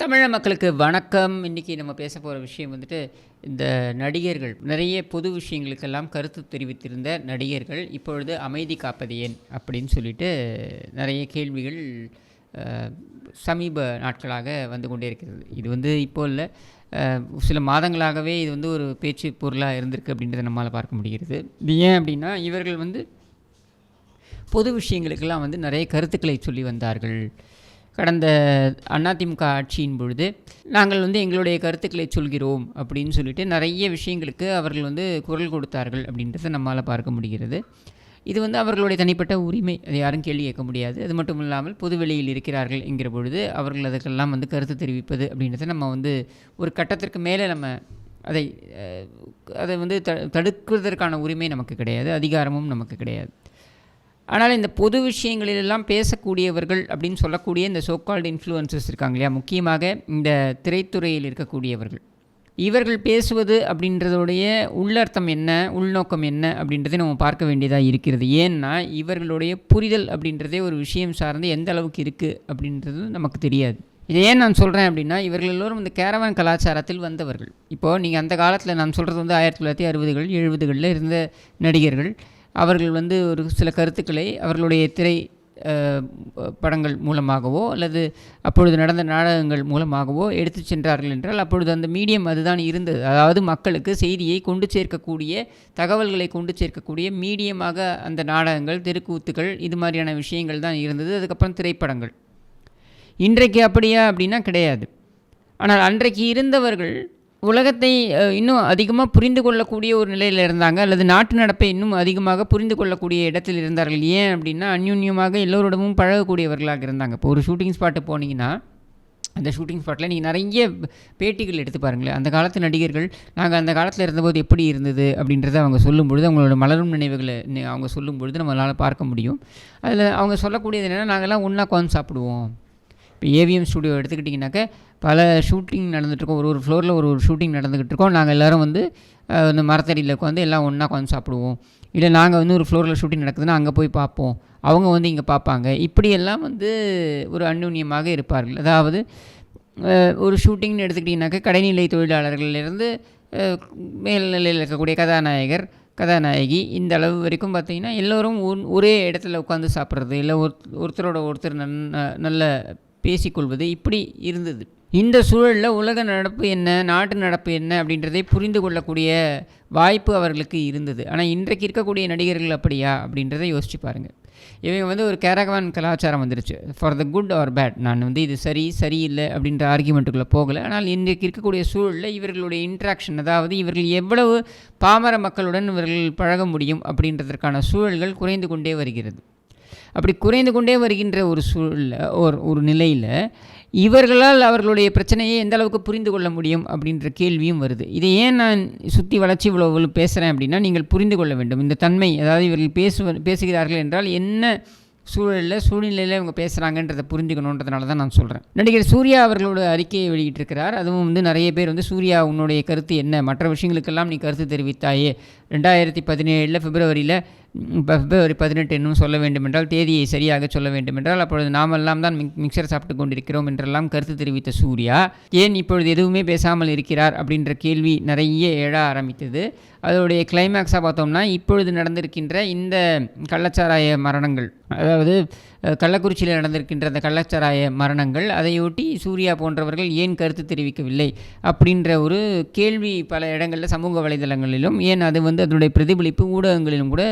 தமிழக மக்களுக்கு வணக்கம். இன்றைக்கி நம்ம பேச போகிற விஷயம் வந்துட்டு இந்த நடிகர்கள் நிறைய பொது விஷயங்களுக்கெல்லாம் கருத்து தெரிவித்திருந்த நடிகர்கள் இப்பொழுது அமைதி காப்பது ஏன் அப்படின்னு சொல்லிட்டு நிறைய கேள்விகள் சமீப நாட்களாக வந்து கொண்டே இருக்கிறது. இது வந்து இப்போ இல்லை. சில மாதங்களாகவே இது வந்து ஒரு பேச்சு பொருளாக இருந்திருக்கு அப்படின்றத நம்மளால் பார்க்க முடிகிறது. இது ஏன் அப்படின்னா இவர்கள் வந்து பொது விஷயங்களுக்கெல்லாம் வந்து நிறைய கருத்துக்களை சொல்லி வந்தார்கள். கடந்த அதிமுக ஆட்சியின் பொழுது நாங்கள் வந்து எங்களுடைய கருத்துக்களை சொல்கிறோம் அப்படின்னு சொல்லிட்டு நிறைய விஷயங்களுக்கு அவர்கள் வந்து குரல் கொடுத்தார்கள் அப்படின்றத நம்மால் பார்க்க முடிகிறது. இது வந்து அவர்களுடைய தனிப்பட்ட உரிமை. அதை யாரும் கேள்வி கேட்க முடியாது. அது மட்டும் இல்லாமல் பொதுவெளியில் இருக்கிறார்கள் என்கிற பொழுது அவர்கள் அதுக்கெல்லாம் வந்து கருத்து தெரிவிப்பது அப்படின்றத நம்ம வந்து ஒரு கட்டத்திற்கு மேலே நம்ம அதை அதை வந்து த தடுக்கிறதற்கான உரிமை நமக்கு கிடையாது. அதிகாரமும் நமக்கு கிடையாது. ஆனால் இந்த பொது விஷயங்களிலெல்லாம் பேசக்கூடியவர்கள் அப்படின்னு சொல்லக்கூடிய இந்த சோக்கால்டு இன்ஃப்ளூயன்சஸ் இருக்காங்க இல்லையா? முக்கியமாக இந்த திரைத்துறையில் இருக்கக்கூடியவர்கள். இவர்கள் பேசுவது அப்படின்றதுடைய உள்ளர்த்தம் என்ன உள்நோக்கம் என்ன அப்படின்றதை நம்ம பார்க்க வேண்டியதாக இருக்கிறது. ஏன்னா இவர்களுடைய புரிதல் அப்படின்றதே ஒரு விஷயம் சார்ந்து எந்த அளவுக்கு இருக்குது அப்படின்றது நமக்கு தெரியாது. இதை ஏன் நான் சொல்கிறேன் அப்படின்னா இவர்கள் எல்லோரும் இந்த கேரவான் கலாச்சாரத்தில் வந்தவர்கள். இப்போது நீங்கள் அந்த காலத்தில் நான் சொல்கிறது வந்து ஆயிரத்தி தொள்ளாயிரத்தி அறுபதுகள் எழுபதுகளில் இருந்த நடிகர்கள். அவர்கள் வந்து ஒரு சில கருத்துக்களை அவர்களுடைய திரை படங்கள் மூலமாகவோ அல்லது அப்பொழுது நடந்த நாடகங்கள் மூலமாகவோ எடுத்து சென்றார்கள் என்றால் அப்பொழுது அந்த மீடியம் அதுதான் இருந்தது. அதாவது மக்களுக்கு செய்தியை கொண்டு சேர்க்கக்கூடிய தகவல்களை கொண்டு சேர்க்கக்கூடிய மீடியமாக அந்த நாடகங்கள் தெருக்கூத்துக்கள் இது மாதிரியான விஷயங்கள் தான் இருந்தது. அதுக்கப்புறம் திரைப்படங்கள். இன்றைக்கு அப்படியா அப்படின்னா கிடையாது. ஆனால் அன்றைக்கு இருந்தவர்கள் உலகத்தை இன்னும் அதிகமாக புரிந்து கொள்ளக்கூடிய ஒரு நிலையில் இருந்தாங்க. அல்லது நாட்டு நடப்பை இன்னும் அதிகமாக புரிந்து கொள்ளக்கூடிய இடத்தில் இருந்தார்கள். ஏன் அப்படின்னா அந்யுன்யமாக எல்லோரிடமும் பழகக்கூடியவர்களாக இருந்தாங்க. இப்போ ஒரு ஷூட்டிங் ஸ்பாட்டு போனீங்கன்னா அந்த ஷூட்டிங் ஸ்பாட்டில் நீங்கள் நிறைய பேட்டிகள் எடுத்து பாருங்களேன். அந்த காலத்து நடிகர்கள் நாங்கள் அந்த காலத்தில் இருந்தபோது எப்படி இருந்தது அப்படின்றத அவங்க சொல்லும் பொழுது அவங்களோட மலரும் நினைவுகளை அவங்க சொல்லும் பொழுது நம்மளால் பார்க்க முடியும். அதில் அவங்க சொல்லக்கூடியது என்னென்னா நாங்கள்லாம் ஒன்றா உட்காந்து சாப்பிடுவோம். இப்போ ஏவிஎம் ஸ்டுடியோ எடுத்துக்கிட்டிங்கனாக்க பல ஷூட்டிங் நடந்துகிட்ருக்கோம். ஒரு ஒரு ஃப்ளோரில் ஒரு ஒரு ஷூட்டிங் நடந்துக்கிட்டு இருக்கோம் நாங்கள் எல்லோரும் வந்து அந்த இந்த மரத்தடியில் உட்காந்து எல்லாம் ஒன்றா உட்காந்து சாப்பிடுவோம். இல்லை நாங்கள் வந்து ஒரு ஃப்ளோரில் ஷூட்டிங் நடக்குதுன்னா அங்கே போய் பார்ப்போம் அவங்க வந்து இங்கே பார்ப்பாங்க இப்படியெல்லாம் வந்து ஒரு அந்யூன்யமாக இருப்பார்கள். அதாவது ஒரு ஷூட்டிங்னு எடுத்துக்கிட்டிங்கனாக்கா கடைநிலை தொழிலாளர்களிலிருந்து மேல்நிலையில் இருக்கக்கூடிய கதாநாயகர் கதாநாயகி இந்த அளவு வரைக்கும் பார்த்தீங்கன்னா எல்லோரும் ஒன் ஒரே இடத்துல உட்காந்து சாப்பிட்றது இல்லை ஒரு ஒருத்தரோட ஒருத்தர் நன் நல்ல பேசிக்கொள்வது இப்படி இருந்தது. இந்த சூழலில் உலக நடப்பு என்ன நாட்டு நடப்பு என்ன அப்படின்றதை புரிந்து கொள்ளக்கூடிய வாய்ப்பு அவர்களுக்கு இருந்தது. ஆனால் இன்றைக்கு இருக்கக்கூடிய நடிகர்கள் அப்படியா அப்படின்றத யோசிச்சு பாருங்கள் இவங்க வந்து ஒரு கேரகவான் கலாச்சாரம் வந்துருச்சு. For the good or bad நான் வந்து இது சரி சரியில்லை அப்படின்ற ஆர்கியூமெண்ட்டுக்குள்ளே போகலை. ஆனால் இன்றைக்கு இருக்கக்கூடிய சூழலில் இவர்களுடைய இன்ட்ராக்ஷன் அதாவது இவர்கள் எவ்வளவு பாமர மக்களுடன் இவர்கள் பழக முடியும் அப்படின்றதற்கான சூழல்கள் குறைந்து கொண்டே வருகிறது. அப்படி குறைந்து கொண்டே வருகின்ற ஒரு சூழலில் ஒரு ஒரு நிலையில் இவர்களால் அவர்களுடைய பிரச்சனையை எந்த அளவுக்கு புரிந்து கொள்ள முடியும் அப்படின்ற கேள்வியும் வருது. இதை ஏன் நான் சுற்றி வளர்ச்சி இவ்வளோ பேசுகிறேன் அப்படின்னா நீங்கள் புரிந்து கொள்ள வேண்டும். இந்த தன்மை அதாவது இவர்கள் பேசுவ பேசுகிறார்கள் என்றால் என்ன சூழலில் சூழ்நிலையில் இவங்க பேசுகிறாங்கன்றதை புரிஞ்சுக்கணுன்றதுனால தான் நான் சொல்கிறேன் நடிகர் சூர்யா அவர்களோட அறிக்கையை வெளியிட்டிருக்கிறார். அதுவும் வந்து நிறைய பேர் வந்து சூர்யா உன்னுடைய கருத்து என்ன? மற்ற விஷயங்களுக்கெல்லாம் நீ கருத்து தெரிவித்தாயே? ரெண்டாயிரத்தி பதினேழில் பிப்ரவரியில் இப்போ பிப்ரவரி பதினெட்டு இன்னும் சொல்ல வேண்டுமென்றால் தேதியை சரியாக சொல்ல வேண்டுமென்றால் அப்பொழுது நாமெல்லாம் தான் மிக் மிக்சர் சாப்பிட்டு கொண்டிருக்கிறோம் என்றெல்லாம் கருத்து தெரிவித்த சூர்யா. ஏன் இப்பொழுது எதுவுமே பேசாமல் இருக்கிறார் அப்படின்ற கேள்வி நிறைய எழ ஆரம்பித்தது. அதோடைய கிளைமேக்ஸாக பார்த்தோம்னா இப்பொழுது நடந்திருக்கின்ற இந்த கள்ளச்சாராய மரணங்கள். அதாவது கள்ளக்குறிச்சியில் நடந்திருக்கின்ற அந்த கள்ளச்சாராய மரணங்கள் அதையொட்டி சூர்யா போன்றவர்கள் ஏன் கருத்து தெரிவிக்கவில்லை அப்படின்ற ஒரு கேள்வி பல இடங்களில் சமூக வலைதளங்களிலும் ஏன் அது வந்து அதனுடைய பிரதிபலிப்பு ஊடகங்களிலும் கூட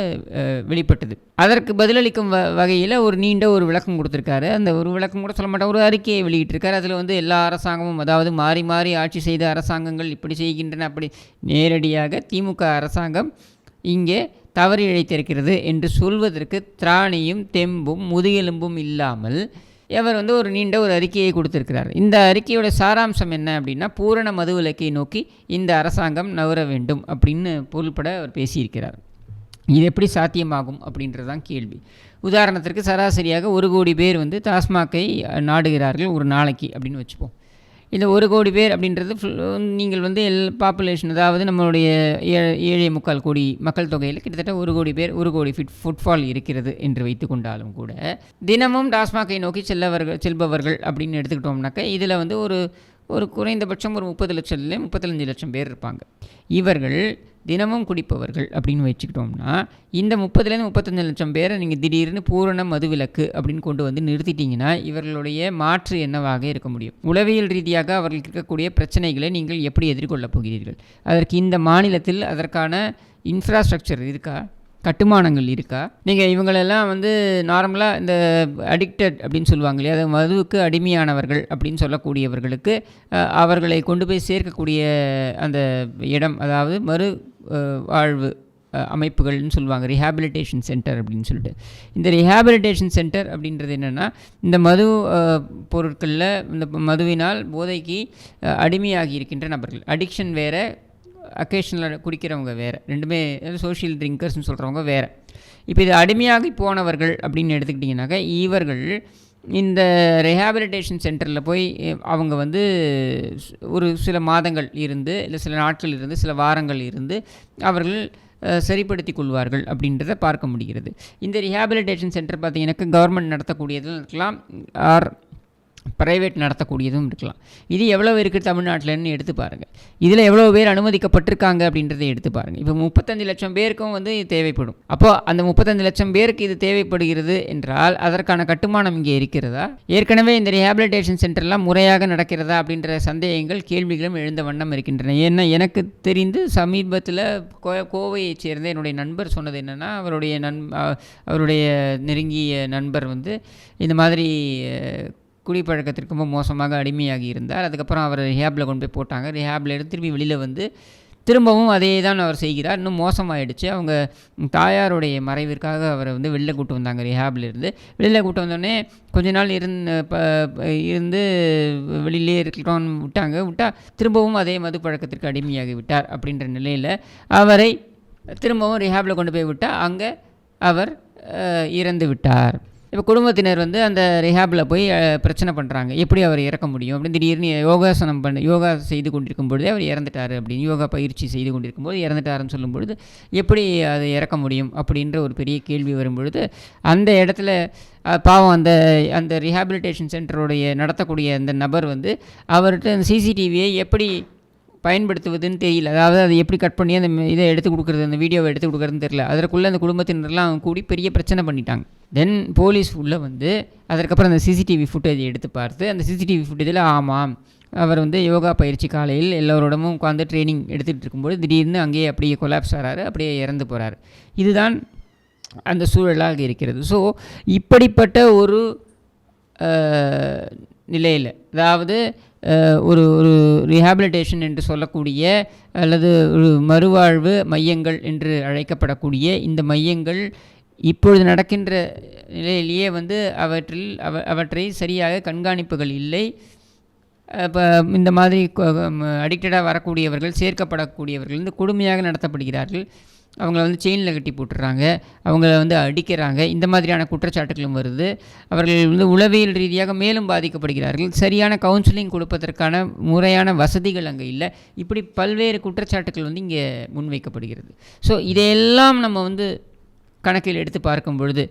வெளிப்பட்டது. அதற்கு பதிலளிக்கும் வ வகையில் ஒரு நீண்ட ஒரு விளக்கம் கொடுத்துருக்காரு. அந்த ஒரு விளக்கம் கூட சொல்ல மாட்டேன் ஒரு அறிக்கையை வெளியிட்டிருக்காரு. அதில் வந்து எல்லா அரசாங்கமும் அதாவது மாறி மாறி ஆட்சி செய்த அரசாங்கங்கள் இப்படி செய்கின்றன அப்படி நேரடியாக திமுக அரசாங்கம் இங்கே தவறு இழைத்திருக்கிறது என்று சொல்வதற்கு திராணியும் தெம்பும் முதுகெலும்பும் இல்லாமல் இவர் வந்து ஒரு நீண்ட ஒரு அறிக்கையை கொடுத்திருக்கிறார். இந்த அறிக்கையோட சாராம்சம் என்ன அப்படின்னா பூரண மதுவிலக்கை நோக்கி இந்த அரசாங்கம் நவர வேண்டும் அப்படின்னு பொருள்பட அவர் பேசியிருக்கிறார். இது எப்படி சாத்தியமாகும் அப்படின்றது தான் கேள்வி. உதாரணத்திற்கு சராசரியாக ஒரு கோடி பேர் வந்து டாஸ்மாகை நாடுகிறார்கள் ஒரு நாளைக்கு அப்படின்னு வச்சுப்போம். இந்த ஒரு கோடி பேர் அப்படின்றது நீங்கள் வந்து எல் பாப்புலேஷன் அதாவது நம்மளுடைய ஏ- ஏழை முக்கால் கோடி மக்கள் தொகையில் கிட்டத்தட்ட ஒரு கோடி பேர் ஒரு கோடி ஃபிட் ஃபுட்ஃபால் இருக்கிறது என்று வைத்து கொண்டாலும் கூட தினமும் டாஸ்மாகை நோக்கி செல்லவர்கள் செல்பவர்கள் அப்படின்னு எடுத்துக்கிட்டோம்னாக்கா இதில் வந்து ஒரு ஒரு குறைந்தபட்சம் ஒரு முப்பது லட்சத்துலேயே முப்பத்தஞ்சு லட்சம் பேர் இருப்பாங்க. இவர்கள் தினமும் குடிப்பவர்கள் அப்படின்னு வச்சுக்கிட்டோம்னா இந்த முப்பதுலேருந்து முப்பத்தஞ்சு லட்சம் பேரை நீங்கள் திடீர்னு பூரண மதுவிலக்கு அப்படின்னு கொண்டு வந்து நிறுத்திட்டீங்கன்னா இவர்களுடைய மாற்று என்னவாக இருக்க முடியும்? உளவியல் ரீதியாக அவர்களுக்கு இருக்கக்கூடிய பிரச்சனைகளை நீங்கள் எப்படி எதிர்கொள்ளப் போகிறீர்கள்? அதற்கு இந்த மாநிலத்தில் அதற்கான இன்ஃப்ராஸ்ட்ரக்சர் இருக்கா? கட்டுமானங்கள் இருக்கா? நீங்கள் இவங்களெல்லாம் வந்து நார்மலாக இந்த அடிக்டட் அப்படின்னு சொல்லுவாங்க இல்லையா? அது மதுவுக்கு அடிமையானவர்கள் அப்படின்னு சொல்லக்கூடியவர்களுக்கு அவர்களை கொண்டு போய் சேர்க்கக்கூடிய அந்த இடம் அதாவது மறு வாழ்வு அமைப்புகள்னு சொல்லுவாங்க. ரிஹாபிலிட்டேஷன் சென்டர் அப்படின்னு சொல்லிட்டு. இந்த ரிஹாபிலிட்டேஷன் சென்டர் அப்படின்றது என்னென்னா இந்த மது பொருட்களில் இந்த மதுவினால் போதைக்கு அடிமையாகி இருக்கின்ற நபர்கள். அடிக்ஷன் வேறு அக்கேஷனில் குடிக்கிறவங்க வேறு. ரெண்டுமே சோஷியல் ட்ரிங்கர்ஸ்னு சொல்கிறவங்க வேறு. இப்போ இது அடிமையாகி போனவர்கள் அப்படின்னு எடுத்துக்கிட்டிங்கனாக்கா இவர்கள் இந்த ரெஹாபிலிட்டேஷன் சென்டரில் போய் அவங்க வந்து ஒரு சில மாதங்கள் இருந்து இல்லை சில நாட்கள் இருந்து சில வாரங்கள் இருந்து அவர்கள் சரிப்படுத்தி கொள்வார்கள் அப்படின்றத பார்க்க முடிகிறது. இந்த ரிஹாபிலிட்டேஷன் சென்டர் பார்த்தீங்கன்னாக்கா கவர்மெண்ட் நடத்தக்கூடியதும் இருக்கலாம் ஆர் ப்ரைவேட் நடத்தக்கூடியதும் இருக்கலாம். இது எவ்வளோ இருக்குது தமிழ்நாட்டிலன்னு எடுத்து பாருங்கள் இதில் எவ்வளோ பேர் அனுமதிக்கப்பட்டிருக்காங்க அப்படின்றத எடுத்து பாருங்கள் இப்போ முப்பத்தஞ்சு லட்சம் பேருக்கும் வந்து இது தேவைப்படும். அப்போ அந்த முப்பத்தஞ்சு லட்சம் பேருக்கு இது தேவைப்படுகிறது என்றால் அதற்கான கட்டுமானம் இங்கே இருக்கிறதா? ஏற்கனவே இந்த ரிஹாபிலிட்டேஷன் சென்டர்லாம் முறையாக நடக்கிறதா அப்படின்ற சந்தேகங்கள் கேள்விகளும் எழுந்த வண்ணம் இருக்கின்றன. ஏன்னா எனக்கு தெரிந்து சமீபத்தில் கோ கோவையைச் சேர்ந்த என்னுடைய நண்பர் சொன்னது என்னென்னா அவருடைய நண் அவருடைய நெருங்கிய நண்பர் வந்து இந்த மாதிரி குடிப்பழக்கத்திற்கு ரொம்ப மோசமாக அடிமையாகி இருந்தார். அதுக்கப்புறம் அவர் ரிஹாபில் கொண்டு போய் போட்டாங்க. ரிஹாபில் இருந்து திரும்பி வெளியில் வந்து திரும்பவும் அதே தான் அவர் செய்கிறார். இன்னும் மோசமாயிடுச்சு. அவங்க தாயாருடைய மறைவிற்காக அவரை வந்து வெளில கூட்டு வந்தாங்க ரிஹாப்லேருந்து வெளியில் கூட்டு வந்தோடனே கொஞ்ச நாள் இருந்து இருந்து வெளியிலே இருக்கட்டும்னு விட்டாங்க. விட்டால் திரும்பவும் அதே மது பழக்கத்திற்கு அடிமையாகி விட்டார் அப்படின்ற நிலையில் அவரை திரும்பவும் ரிஹாபில் கொண்டு போய் விட்டால் அங்கே அவர் இறந்து விட்டார். இப்போ குடும்பத்தினர் வந்து அந்த ரிஹாபில் போய் பிரச்சனை பண்ணுறாங்க எப்படி அவர் இறக்க முடியும்? அப்படின்னு திடீர்னு யோகாசனம் பண்ண யோகா செய்து கொண்டிருக்கும் பொழுதே அவர் இறந்துட்டார் அப்படின்னு யோகா பயிற்சி செய்து கொண்டிருக்கும் போது இறந்துட்டாருன்னு சொல்லும் பொழுது எப்படி அதை இறக்க முடியும்? அப்படின்ற ஒரு பெரிய கேள்வி வரும் பொழுது அந்த இடத்துல பாவம் அந்த அந்த ரிஹாபிலிட்டேஷன் சென்டருடைய நடத்தக்கூடிய அந்த நபர் வந்து அவர்கிட்ட அந்த சிசிடிவியை எப்படி பயன்படுத்துவதுன்னு தெரியல. அதாவது அதை எப்படி கட் பண்ணி அந்த இதை எடுத்து கொடுக்குறது அந்த வீடியோவை எடுத்து கொடுக்குறதுன்னு தெரியல. அதற்குள்ளே அந்த குடும்பத்தினர்லாம் கூடி பெரிய பிரச்சனை பண்ணிட்டாங்க. தென் போலீஸ் உள்ளே வந்து அதற்கப்புறம் அந்த சிசிடிவி ஃபுட்டேஜ் எடுத்து பார்த்து அந்த சிசிடிவி ஃபுட்டேஜில் ஆமாம் அவர் வந்து யோகா பயிற்சி காலையில் எல்லோரோடமும் உட்காந்து ட்ரைனிங் எடுத்துகிட்டு இருக்கும்போது திடீர்னு அங்கேயே அப்படியே கொலாப்ஸ் ஆகிறாரு அப்படியே இறந்து போகிறாரு இதுதான் அந்த சூழலாக இருக்கிறது. ஸோ இப்படிப்பட்ட ஒரு நிலையில் அதாவது ஒரு ஒரு ரிஹாபிலிட்டேஷன் என்று சொல்லக்கூடிய அல்லது ஒரு மறுவாழ்வு மையங்கள் என்று அழைக்கப்படக்கூடிய இந்த மையங்கள் இப்பொழுது நடக்கின்ற நிலையிலேயே வந்து அவற்றில் அவ அவற்றை சரியாக கண்காணிப்புகள் இல்லை. இப்போ இந்த மாதிரி அடிக்டடாக வரக்கூடியவர்கள் சேர்க்கப்படக்கூடியவர்கள் வந்து கொடுமையாக நடத்தப்படுகிறார்கள். அவங்கள வந்து செயினில் கட்டி போட்டுறாங்க. அவங்கள வந்து அடிக்கிறாங்க. இந்த மாதிரியான குற்றச்சாட்டுகளும் வருது. அவர்கள் வந்து உளவியல் ரீதியாக மேலும் பாதிக்கப்படுகிறார்கள். சரியான கவுன்சிலிங் கொடுப்பதற்கான முறையான வசதிகள் அங்கே இல்லை. இப்படி பல்வேறு குற்றச்சாட்டுகள் வந்து இங்கே முன்வைக்கப்படுகிறது. ஸோ இதையெல்லாம் நம்ம வந்து கணக்கில் எடுத்து பார்க்கும் பொழுது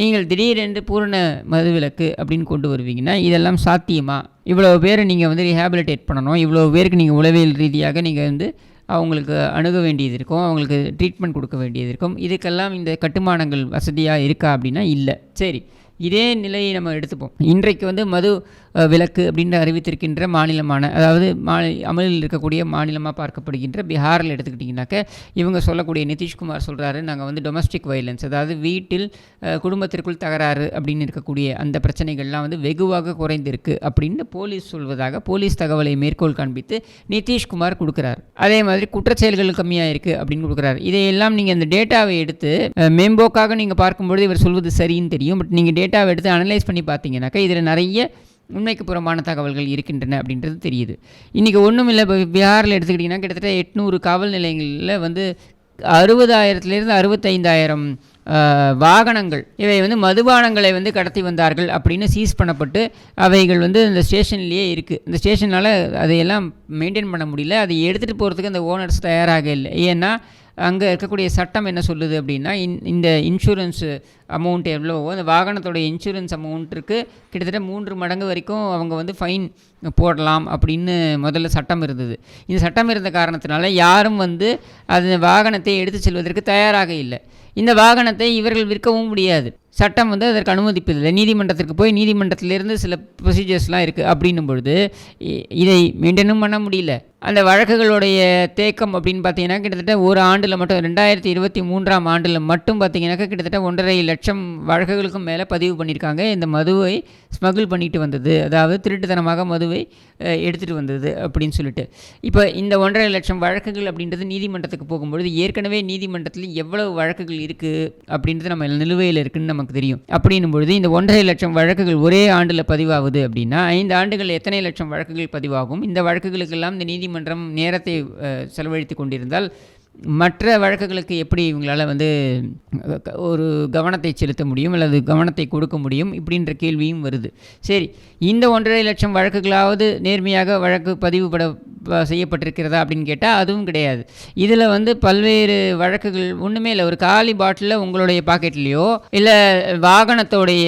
நீங்கள் திடீரென்று பூரண மதுவிலக்கு அப்படின்னு கொண்டு வருவீங்கன்னா இதெல்லாம் சாத்தியமா? இவ்வளோ பேரை நீங்கள் வந்து ரீஹாபிலிட்டேட் பண்ணணும். இவ்வளோ பேருக்கு நீங்கள் உளவியல் ரீதியாக நீங்கள் வந்து அவங்களுக்கு அணுக வேண்டியது இருக்கும் அவங்களுக்கு ட்ரீட்மெண்ட் கொடுக்க வேண்டியது இருக்கும். இதுக்கெல்லாம் இந்த கட்டுமானங்கள் வசதியாக இருக்கா அப்படின்னா இல்லை. சரி இதே நிலையை நம்ம எடுத்துப்போம். இன்றைக்கு வந்து மது விலக்கு அப்படின்னு அறிவித்திருக்கின்ற மாநிலமான அதாவது மா அமலில் இருக்கக்கூடிய மாநிலமாக பார்க்கப்படுகின்ற பீகாரில் எடுத்துக்கிட்டிங்கனாக்க இவங்க சொல்லக்கூடிய நிதிஷ்குமார் சொல்கிறாரு நாங்கள் வந்து டொமஸ்டிக் வயலன்ஸ் அதாவது வீட்டில் குடும்பத்திற்குள் தகராறு அப்படின்னு இருக்கக்கூடிய அந்த பிரச்சனைகள்லாம் வந்து வெகுவாக குறைந்திருக்கு அப்படின்னு போலீஸ் சொல்வதாக போலீஸ் தகவலை மேற்கோள் காண்பித்து நிதிஷ்குமார் கொடுக்குறார். அதே மாதிரி குற்றச்செயல்கள் கம்மியாக இருக்குது அப்படின்னு கொடுக்குறாரு. இதையெல்லாம் நீங்கள் அந்த டேட்டாவை எடுத்து மேம்போக்காக நீங்கள் பார்க்கும்பொழுது இவர் சொல்வது சரின்னு தெரியும். பட் நீங்கள் டேட்டாவை எடுத்து அனலைஸ் பண்ணி பார்த்தீங்கன்னாக்கா இதில் நிறைய உண்மைக்கு புறம்பான தகவல்கள் இருக்கின்றன அப்படின்றது தெரியுது. இன்றைக்கி ஒன்றும் இல்லை இப்போ பீகாரில் எடுத்துக்கிட்டிங்கன்னா கிட்டத்தட்ட எட்நூறு காவல் நிலையங்களில் வந்து அறுபதாயிரத்துலேருந்து அறுபத்தைந்தாயிரம் வாகனங்கள் இவை வந்து மதுபானங்களை வந்து கடத்தி வந்தார்கள் அப்படின்னு சீஸ் பண்ணப்பட்டு அவைகள் வந்து இந்த ஸ்டேஷன்லேயே இருக்குது இந்த ஸ்டேஷனால் அதையெல்லாம் மெயின்டைன் பண்ண முடியல. அதை எடுத்துகிட்டு போகிறதுக்கு அந்த ஓனர்ஸ் தயாராக இல்லை. ஏன்னா அங்கே இருக்கக்கூடிய சட்டம் என்ன சொல்லுது அப்படின்னா இன் இந்த இன்சூரன்ஸ் அமௌண்ட் எவ்வளோவோ அந்த வாகனத்தோடைய இன்சூரன்ஸ் அமௌண்ட்டுக்கு கிட்டத்தட்ட மூன்று மடங்கு வரைக்கும் அவங்க வந்து ஃபைன் போடலாம் அப்படின்னு முதல்ல சட்டம் இருந்தது. இந்த சட்டம் இருந்த காரணத்தினால யாரும் வந்து அது வாகனத்தை எடுத்து செல்வதற்கு தயாராக இல்லை. இந்த வாகனத்தை இவர்கள் விற்கவும் முடியாது. சட்டம் வந்து அதற்கு அனுமதிப்பதில்லை நீதிமன்றத்திற்கு போய் நீதிமன்றத்திலிருந்து சில ப்ரொசீஜர்ஸ்லாம் இருக்குது அப்படின்னும் பொழுது இ- இதை மெயின்டைனும் பண்ண முடியல. அந்த வழக்குகளுடைய தேக்கம் அப்படின்னு பார்த்தீங்கன்னா கிட்டத்தட்ட ஒரு ஆண்டில் மட்டும் ரெண்டாயிரத்தி இருபத்தி மூன்றாம் ஆண்டில் மட்டும் பார்த்தீங்கன்னாக்கா கிட்டத்தட்ட ஒன்றரை லட்சம் வழக்குகளுக்கும் மேலே பதிவு பண்ணியிருக்காங்க. இந்த மதுவை ஸ்மகிள் பண்ணிட்டு வந்தது. அதாவது திருட்டுத்தனமாக மதுவை எடுத்துகிட்டு வந்தது அப்படின்னு சொல்லிட்டு. இப்போ இந்த ஒன்றரை லட்சம் வழக்குகள் அப்படின்றது நீதிமன்றத்துக்கு போகும்பொழுது ஏற்கனவே நீதிமன்றத்தில் எவ்வளவு வழக்குகள் இருக்குது அப்படின்றது நம்ம நிலுவையில் இருக்குதுன்னு நமக்கு தெரியும். அப்படின்னும் பொழுது இந்த ஒன்றரை லட்சம் வழக்குகள் ஒரே ஆண்டில் பதிவாகுது அப்படின்னா ஐந்து ஆண்டுகள் எத்தனை லட்சம் வழக்குகள் பதிவாகும்? இந்த வழக்குகளுக்கெல்லாம் இந்த நீதிமன்றம் நேரத்தை செலவழித்து கொண்டிருந்தால் மற்ற வழக்குகளுக்கு எப்படி இவங்களால் வந்து ஒரு கவனத்தை செலுத்த முடியும் அல்லது கவனத்தை கொடுக்க முடியும் இப்படின்ற கேள்வியும் வருது. சரி இந்த ஒன்றரை லட்சம் வழக்குகளாவது நேர்மையாக வழக்கு பதிவுபட செய்யப்பட்டிருக்கிறதா அப்படின்னு கேட்டால் அதுவும் கிடையாது. இதில் வந்து பல்வேறு வழக்குகள் ஒன்றுமே இல்லை. ஒரு காலி பாட்டிலில் உங்களுடைய பாக்கெட்லேயோ இல்லை வாகனத்தோடைய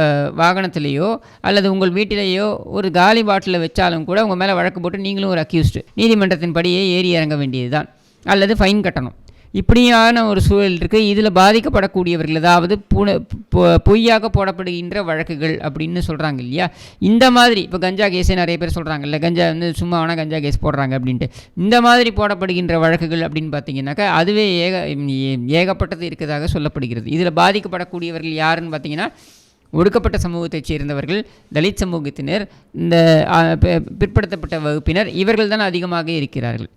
அஹ், வாகனத்திலேயோ அல்லது உங்கள் வீட்டிலேயோ ஒரு காலி பாட்டிலில் வச்சாலும் கூட உங்கள் மேலே வழக்கு போட்டு நீங்களும் ஒரு அக்யூஸ்டு நீதிமன்றத்தின் படியே ஏறி இறங்க வேண்டியது தான் அல்லது ஃபைன் கட்டணும். இப்படியான ஒரு சூழல் இருக்குது இதில் பாதிக்கப்படக்கூடியவர்கள் அதாவது புன பொ- பொய்யாக போடப்படுகின்ற வழக்குகள் அப்படின்னு சொல்கிறாங்க இல்லையா? இந்த மாதிரி இப்போ கஞ்சா கேஸே நிறைய பேர் சொல்கிறாங்கல்ல கஞ்சா வந்து சும்மா ஆனால் கஞ்சா கேஸ் போடுறாங்க அப்படின்ட்டு. இந்த மாதிரி போடப்படுகின்ற வழக்குகள் அப்படின்னு பார்த்தீங்கன்னாக்கா அதுவே ஏக ஏ- ஏகப்பட்டது இருக்கிறதாக சொல்லப்படுகிறது. இதில் பாதிக்கப்படக்கூடியவர்கள் யாருன்னு பார்த்தீங்கன்னா ஒடுக்கப்பட்ட சமூகத்தைச் சேர்ந்தவர்கள் தலித் சமூகத்தினர் இந்த பிற்படுத்தப்பட்ட வகுப்பினர் இவர்கள் தான் அதிகமாக இருக்கிறார்கள்.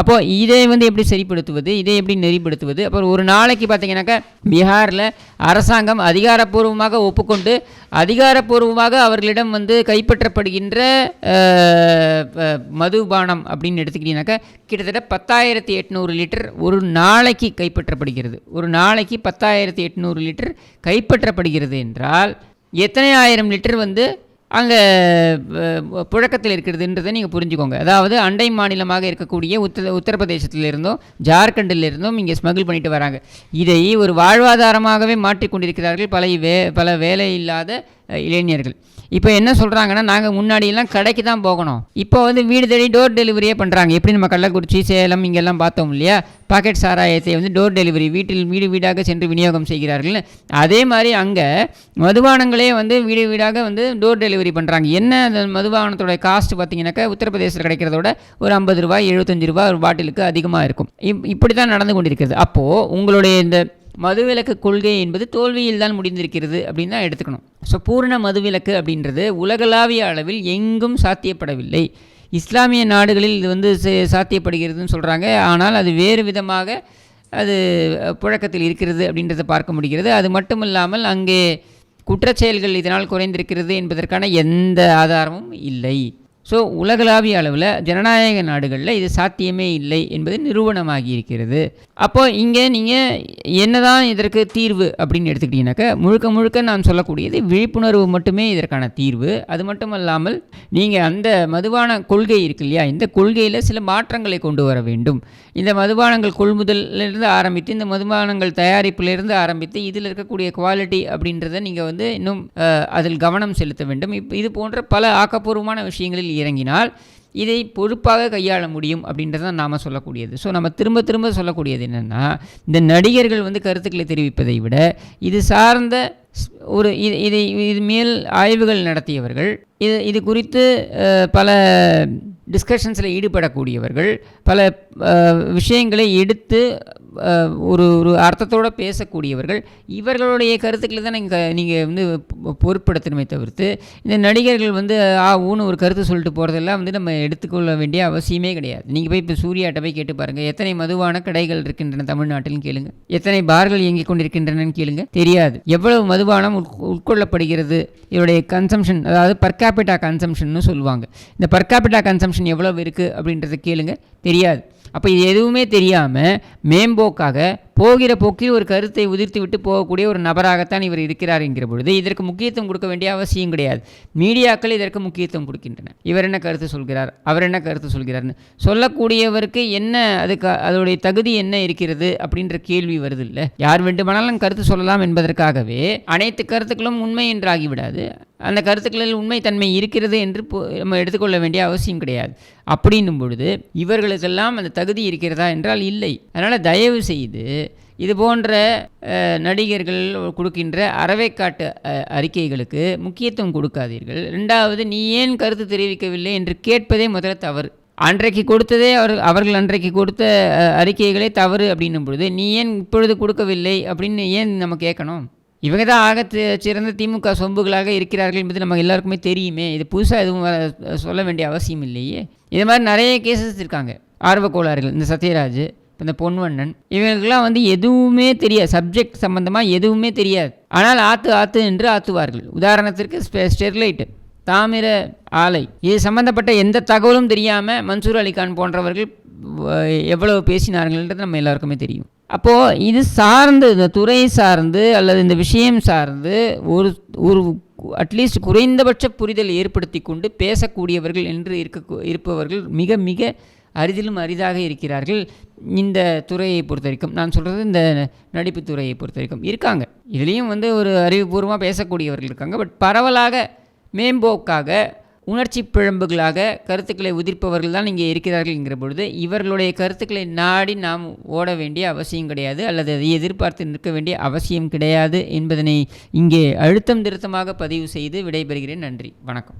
அப்போது இதை வந்து எப்படி சரிப்படுத்துவது? இதை எப்படி நெறிப்படுத்துவது? அப்புறம் ஒரு நாளைக்கு பார்த்தீங்கன்னாக்கா பீகாரில் அரசாங்கம் அதிகாரப்பூர்வமாக ஒப்புக்கொண்டு அதிகாரப்பூர்வமாக அவர்களிடம் வந்து கைப்பற்றப்படுகின்ற மதுபானம் அப்படின்னு எடுத்துக்கிட்டீங்கன்னாக்கா கிட்டத்தட்ட பத்தாயிரத்தி எட்நூறு லிட்டர் ஒரு நாளைக்கு கைப்பற்றப்படுகிறது. ஒரு நாளைக்கு பத்தாயிரத்தி எட்நூறு லிட்டர் கைப்பற்றப்படுகிறது என்றால் எத்தனை ஆயிரம் லிட்டர் வந்து அங்கே புழக்கத்தில் இருக்கிறதுன்றதை நீங்கள் புரிஞ்சுக்கோங்க. அதாவது அண்டை மாநிலமாக இருக்கக்கூடிய உத்தர உத்தரப்பிரதேசத்திலிருந்தும் ஜார்க்கண்டிலிருந்தும் இங்கே ஸ்மகிள் பண்ணிட்டு வராங்க. இதை ஒரு வாழ்வாதாரமாகவே மாற்றிக்கொண்டிருக்கிறார்கள் பல வே பல வேலை இல்லாத இளைஞர்கள். இப்போ என்ன சொல்கிறாங்கன்னா நாங்கள் முன்னாடியெல்லாம் கடைக்கு தான் போகணும். இப்போ வந்து வீடு தேடி டோர் டெலிவரியே பண்ணுறாங்க எப்படி நம்ம கள்ளக்குறிச்சி சேலம் இங்கெல்லாம் பார்த்தோம் இல்லையா? பாக்கெட் சாராயத்தை வந்து டோர் டெலிவரி வீட்டில் வீடு வீடாக சென்று விநியோகம் செய்கிறார்கள். அதே மாதிரி அங்கே மதுபானங்களே வந்து வீடு வீடாக வந்து டோர் டெலிவரி பண்ணுறாங்க என்ன அந்த மதுபானத்தோட காஸ்ட் பார்த்தீங்கன்னாக்கா உத்தரப்பிரதேசத்தில் கிடைக்கிறதோட ஒரு ஐம்பது ரூபாய் எழுபத்தஞ்சு ரூபாய் ஒரு பாட்டிலுக்கு அதிகமாக இருக்கும். இப் இப்படி தான் நடந்து கொண்டிருக்கிறது. அப்போது உங்களுடைய இந்த மதுவிலக்கு கொள்கை என்பது தோல்வியில் தான் முடிந்திருக்கிறது அப்படின்னு தான் எடுத்துக்கணும். ஸோ பூரண மதுவிலக்கு அப்படின்றது உலகளாவிய அளவில் எங்கும் சாத்தியப்படவில்லை. இஸ்லாமிய நாடுகளில் இது வந்து சே- சாத்தியப்படுகிறதுன்னு சொல்கிறாங்க ஆனால் அது வேறு விதமாக அது புழக்கத்தில் இருக்கிறது அப்படின்றத பார்க்க முடிகிறது. அது மட்டும் இல்லாமல் அங்கே குற்றச்செயல்கள் இதனால் குறைந்திருக்கிறது என்பதற்கான எந்த ஆதாரமும் இல்லை. ஸோ உலகளாவிய அளவில் ஜனநாயக நாடுகளில் இது சாத்தியமே இல்லை என்பது நிரூபணமாகி இருக்கிறது அப்போ இங்கே நீங்கள் என்னதான் இதற்கு தீர்வு அப்படின்னு எடுத்துக்கிட்டிங்கனாக்கா முழுக்க முழுக்க நான் சொல்லக்கூடியது விழிப்புணர்வு மட்டுமே இதற்கான தீர்வு. அது மட்டும் இல்லாமல் நீங்கள் அந்த மதுபான கொள்கை இருக்கு இல்லையா? இந்த கொள்கையில் சில மாற்றங்களை கொண்டு வர வேண்டும். இந்த மதுபானங்கள் கொள்முதலிருந்து ஆரம்பித்து இந்த மதுபானங்கள் தயாரிப்பிலிருந்து ஆரம்பித்து இதில் இருக்கக்கூடிய குவாலிட்டி அப்படின்றத நீங்கள் வந்து இன்னும் அதில் கவனம் செலுத்த வேண்டும். இப்போ இது போன்ற பல ஆக்கப்பூர்வமான விஷயங்களில் இறங்கினால் இதை பொறுப்பாக கையாள முடியும் அப்படின்றத நாம் சொல்லக்கூடியது. ஸோ நம்ம திரும்ப திரும்ப சொல்லக்கூடியது என்னென்னா இந்த நடிகர்கள் வந்து கருத்துக்களை தெரிவிப்பதை விட இது சார்ந்த ஒரு இது இதை இது மேல் ஆய்வுகள் நடத்தியவர்கள் இது இது குறித்து பல டிஸ்கஷன்ஸில் ஈடுபடக்கூடியவர்கள் பல விஷயங்களை எடுத்து ஒரு ஒரு அர்த்தத்தோடு பேசக்கூடியவர்கள் இவர்களுடைய கருத்துக்களை தான் நீங்கள் நீங்கள் வந்து பொ- பொருட்படுத்தணுமே தவிர்த்து இந்த நடிகர்கள் வந்து ஆ ஊன்னு ஒரு கருத்து சொல்லிட்டு போகிறதெல்லாம் வந்து நம்ம எடுத்துக்கொள்ள வேண்டிய அவசியமே கிடையாது. நீங்கள் போய் இப்போ சூர்யாட்ட போய் கேட்டு பாருங்கள் எத்தனை மதுவான கடைகள் இருக்கின்றன தமிழ்நாட்டிலும் கேளுங்க. எத்தனை பார்கள் இயங்கிக் கொண்டிருக்கின்றனன்னு கேளுங்க. தெரியாது. எவ்வளவு மதுபானம் உட்கொள்ளப்படுகிறது? இதோடைய கன்சம்ஷன் அதாவது பர்காபிட்டா கன்சம்ஷன் சொல்லுவாங்க. இந்த பர்காபிட்டா கன்சம்ஷன் எவ்வளவு இருக்குது அப்படின்றத கேளுங்க. தெரியாது. அப்போ இது எதுவுமே தெரியாமல் மேம்போக்காக போகிற போக்கில் ஒரு கருத்தை உதிர்த்து விட்டு போகக்கூடிய ஒரு நபராகத்தான் இவர் இருக்கிறார் என்கிற பொழுது இதற்கு முக்கியத்துவம் கொடுக்க வேண்டிய அவசியம் கிடையாது. மீடியாக்கள் இதற்கு முக்கியத்துவம் கொடுக்கின்றன. இவர் என்ன கருத்து சொல்கிறார்? அவர் என்ன கருத்து சொல்கிறார்னு. சொல்லக்கூடியவருக்கு என்ன அதுக்கு அதோடைய தகுதி என்ன இருக்கிறது அப்படின்ற கேள்வி வருது இல்லை யார் வேண்டுமானாலும் கருத்து சொல்லலாம் என்பதற்காகவே அனைத்து கருத்துக்களும் உண்மை என்றாகிவிடாது. அந்த கருத்துக்களில் உண்மைத்தன்மை இருக்கிறது என்று போ- நம்ம எடுத்துக்கொள்ள வேண்டிய அவசியம் கிடையாது. அப்படின்னும் பொழுது இவர்களுக்கெல்லாம் அந்த தகுதி இருக்கிறதா என்றால் இல்லை. அதனால் தயவு செய்து இது போன்ற நடிகர்கள் கொடுக்கின்ற அறவைக்காட்டு அறிக்கைகளுக்கு முக்கியத்துவம் கொடுக்காதீர்கள். ரெண்டாவது நீ ஏன் கருத்து தெரிவிக்கவில்லை என்று கேட்பதே முதல்ல தவறு. அன்றைக்கு கொடுத்ததே அவர் அவர்கள் அன்றைக்கு கொடுத்த அறிக்கைகளே தவறு அப்படின்னும் பொழுது நீ ஏன் இப்பொழுது கொடுக்கவில்லை அப்படின்னு ஏன் நம்ம கேட்கணும்? இவங்க தான் ஆக சிறந்த திமுக சொம்புகளாக இருக்கிறார்கள் என்பது நம்ம எல்லாருக்குமே தெரியுமே. இது புதுசாக எதுவும் சொல்ல வேண்டிய அவசியம் இல்லையே. இது மாதிரி நிறைய கேசஸ் இருக்காங்க ஆர்வ கோளாறுகள் இந்த சத்யராஜ் இப்போ இந்த பொன்வண்ணன் இவங்களுக்கெல்லாம் வந்து எதுவுமே தெரியாது. சப்ஜெக்ட் சம்மந்தமாக எதுவுமே தெரியாது. ஆனால் ஆத்து ஆத்து என்று ஆத்துவார்கள். உதாரணத்திற்கு ஸ்பெ ஸ்டெர்லைட்டு தாமிர ஆலை. இது சம்பந்தப்பட்ட எந்த தகவலும் தெரியாமல் மன்சூர் அலிகான் போன்றவர்கள் எவ்வளோ எவ்வளவு பேசினார்கள்ன்றது நம்ம எல்லாருக்குமே தெரியும். அப்போது இது சார்ந்து இந்த துறை சார்ந்து அல்லது இந்த விஷயம் சார்ந்து ஒரு ஒரு அட்லீஸ்ட் குறைந்தபட்ச புரிதல் ஏற்படுத்தி கொண்டு பேசக்கூடியவர்கள் என்று இருக்க இருப்பவர்கள் மிக மிக அரிதிலும் அரிதாக இருக்கிறார்கள் இந்த துறையை பொறுத்த வரைக்கும் நான் சொல்கிறது இந்த நடிப்பு துறையை பொறுத்த வரைக்கும் இருக்காங்க. இதுலேயும் வந்து ஒரு அறிவுபூர்வமாக பேசக்கூடியவர்கள் இருக்காங்க. பட் பரவலாக மேம்போக்காக உணர்ச்சி பிழம்புகளாக கருத்துக்களை உதிர்ப்பவர்கள் தான் இங்கே இருக்கிறார்கள்ங்கிற பொழுது இவர்களுடைய கருத்துக்களை நாடி நாம் ஓட வேண்டிய அவசியம் கிடையாது அல்லது அதை எதிர்பார்த்து நிற்க வேண்டிய அவசியம் கிடையாது என்பதனை இங்கே அழுத்தம் திருத்தமாக பதிவு செய்து விடைபெறுகிறேன். நன்றி. வணக்கம்.